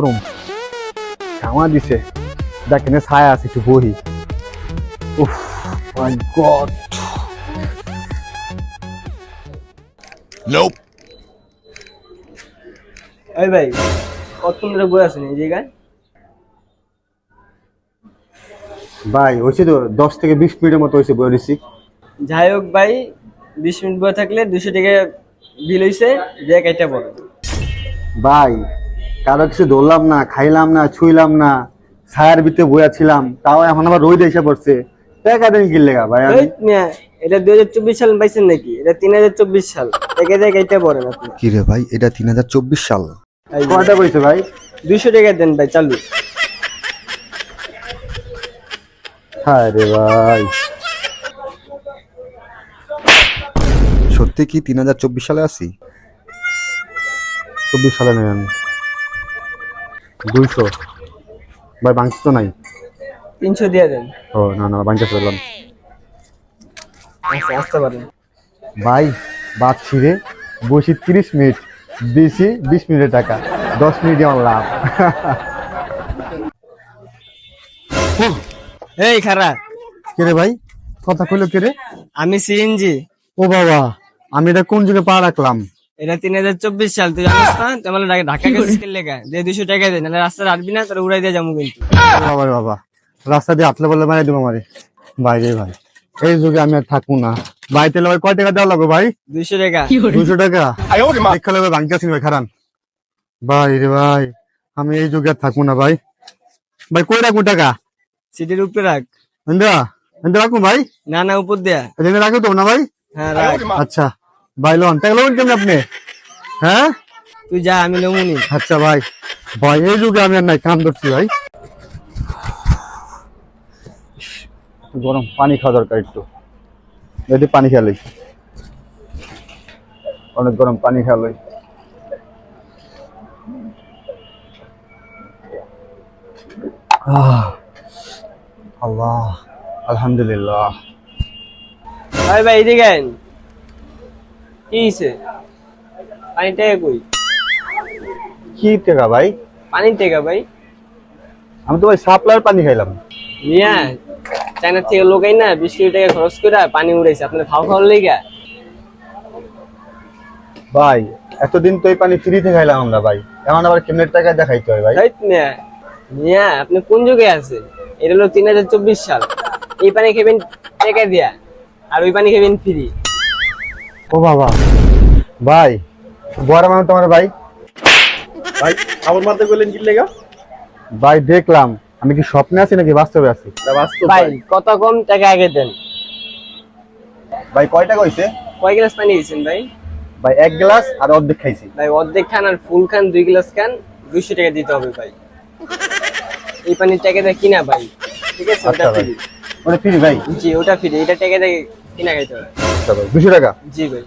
গরম। ঘামা দিছে। দেখেন ছায়া আছে একটু বহি। উফ মাই গড Nope. ওই ভাই কতক্ষণ ধরে বই আছেন এই জায়গায়? ভাই হয়েছে তো দশ থেকে বিশ মিনিটের মতো হয়েছে বই রিসিভ যাই হোক ভাই বিশ মিনিট বয়ে থাকলে দুশো টাকা বিল হইছে যে কাইটা পড়ে ভাই কারও কিছু ধরলাম না খাইলাম না ছুইলাম না ছায়ার ভিতরে বইয়া ছিলাম তাও এখন আবার রোদ এসে পড়ছে। টাকা দিন কিনলে গা ভাই এটা দুই হাজার চব্বিশ সাল পাইছেন নাকি? এটা তিন হাজার চব্বিশ সাল। টাকা দিয়ে কাইটা পড়েন আপনি। কি রে ভাই এটা তিন হাজার চব্বিশ সাল। কয়টা পয়সা ভাই? দুশো টাকা দেন ভাই চালু। হ্যাঁ রে ভাই। সত্যি কি তিন হাজার চব্বিশ সালে আসি চব্বিশ সালে নেই আমি দুইশো। ভাই বাংশ তো নাই। তিনশো দিয়ে দেন। ও না না বাংশ পেলাম আচ্ছা আসতে পারেন। ভাই বাদ ছিঁড়ে বসি তিরিশ মিনিট দিয়েছি বিশ মিনিটের টাকা। দশ মিনিটে আমার লাভ। এই খারাপ কে রে ভাই? কথা কইলো কে রে? আমি সিএনজি। ও বাবা আমি এটা কোন যুগে পা রাখলাম? এটা তিন হাজার চব্বিশ সাল তুই জানিস না? তুই আমার ঢাকা- ঢাকা গেছিস লেখা। যে দুশো টাকা দেন নাহলে রাস্তা আসবি না তোর উড়াই দিয়ে যাব কিন্তু। বাবা বাবা রাস্তা দিয়ে হাতলে বললে মারি দেবো আমারে। বাইরে ভাই এই যুগে আমি আর থাকব না। ভাই তাহলে ভাই কয় টাকা দেওয়া লাগবে ভাই? দুশো টাকা। দুশো টাকা? দেখা লাগবে ভাঙতে আসিনি ভাই খারান। ভাই রে ভাই আমি এই যুগে আর থাকব না ভাই। ভাই কই রাখব টাকা? সিটির উপরে রাখ। রাখব ভাই? না না উপর দেয়া। রাখো তো না ভাই? হ্যাঁ রাখ। আচ্ছা। ভাই লোন টাকা লোন কেমন আপনি? হ্যাঁ? তুই যা আমি নমুনি আচ্ছা ভাই ভাই এই যুগে আমি আর নাই কাম ধরছি ভাই। গরম পানি খাওয়া দরকার একটু। যদি পানি খেয়ালি অনেক গরম পানি খেয়ালি আল্লাহ আলহামদুলিল্লাহ। ভাই ভাই এদিকে কি হয়েছে পানি টেকা কই? কি টাকা ভাই? পানি টেকা ভাই। আমি তো ভাই সাপ্লাইয়ের পানি খাইলাম। মিয়া চায়না থেকে লোকাই না বিশ কোটি টাকা খরচ করে পানি উড়াইছে। আপনার খাওয়া খাওয়ার লেগা? ভাই এতদিন তো এই পানি ফ্রিতে খাইলাম আমরা ভাই। এমন আবার কেমনের টাকা দেখাইতে হয় ভাই? মিয়া। মিয়া আপনি কোন যুগে আছে এটা হলো তিন হাজার চব্বিশ সাল। এই পানি খাবেন টাকা দিয়া আর ওই পানি খাবেন ফ্রি। ও বাবা। ভাই বড় মানুষ তোমার ভাই? ভাই আমার মাথায় বললেন কি লেগা? ভাই দেখলাম। আমি কি স্বপ্নে আছি নাকি বাস্তবে আছি? তা বাস্তব ভাই কত কম টাকা আগে দেন? ভাই কয় টাকা হইছে? কয় গ্লাস পানি দিয়েছেন ভাই? ভাই এক গ্লাস আর অর্ধেক খাইছি। ভাই অর্ধেক খান আর ফুল খান দুই গ্লাস খান দুইশো টাকা দিতে হবে ভাই। এই পানির টাকা দিয়ে কিনা ভাই? ঠিক আছে ওটা আচ্ছা ভাই। ফ্রি মানে ফ্রি ভাই? জি ওটা ফ্রি এটা টাকা দিয়ে কিনা খাইতে হবে। আচ্ছা ভাই দুশো টাকা? জি ভাই।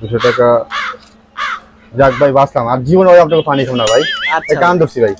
দুশো টাকা। যাক ভাই বাঁচলাম। আর জীবনে ভাই আপনাকে পানি খাব না ভাই। আচ্ছা কান ধরছি ভাই।